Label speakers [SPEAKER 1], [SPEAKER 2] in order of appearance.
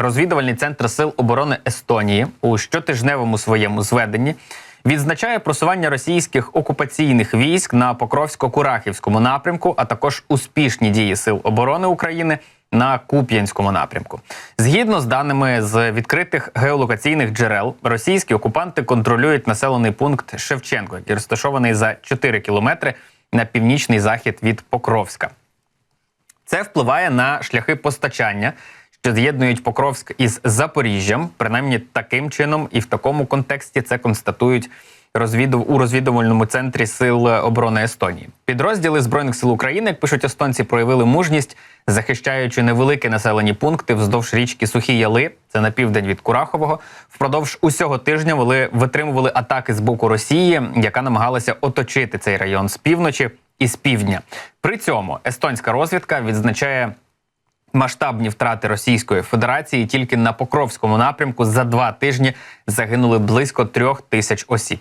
[SPEAKER 1] Розвідувальний центр сил оборони Естонії у щотижневому своєму зведенні відзначає просування російських окупаційних військ на Покровсько-Курахівському напрямку, а також успішні дії сил оборони України на Куп'янському напрямку. Згідно з даними з відкритих геолокаційних джерел, російські окупанти контролюють населений пункт Шевченко, який розташований за 4 кілометри на північний захід від Покровська. Це впливає на шляхи постачання, що з'єднують Покровськ із Запоріжжям. Принаймні таким чином і в такому контексті це констатують розвідув у розвідувальному центрі сил оборони Естонії. Підрозділи збройних сил України, як пишуть естонці, проявили мужність, захищаючи невеликі населені пункти вздовж річки Сухі Яли. Це на південь від Курахового. Впродовж усього тижня вони витримували атаки з боку Росії, яка намагалася оточити цей район з півночі і з півдня. При цьому естонська розвідка відзначає масштабні втрати Російської Федерації. Тільки на Покровському напрямку за два тижні загинули близько трьох тисяч осіб.